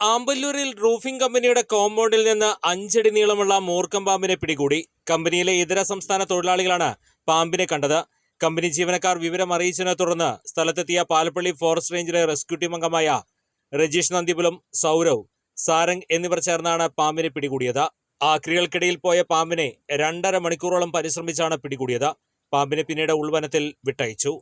ആമ്പല്ലൂരിൽ roofing കമ്പനിയുടെ കോമ്പൗണ്ടിൽ നിന്ന് അഞ്ചടി നീളമുള്ള മൂർക്കം പാമ്പിനെ പിടികൂടി. കമ്പനിയിലെ ഇതര സംസ്ഥാന തൊഴിലാളികളാണ് പാമ്പിനെ കണ്ടത്. കമ്പനി ജീവനക്കാർ വിവരം അറിയിച്ചതിനെ തുടർന്ന് സ്ഥലത്തെത്തിയ പാലപ്പള്ളി ഫോറസ്റ്റ് റേഞ്ചിലെ റെസ്ക്യൂ ടീം അംഗമായ രജീഷ് നന്ദിപുലം സൗരവ് സാരംഗ് എന്നിവർ ചേർന്നാണ് പാമ്പിനെ പിടികൂടിയത്. ആക്രികൾക്കിടയിൽ പോയ പാമ്പിനെ രണ്ടര മണിക്കൂറോളം പരിശ്രമിച്ചാണ് പിടികൂടിയത്. പാമ്പിനെ പിന്നീട് ഉൾവനത്തിൽ വിട്ടയച്ചു.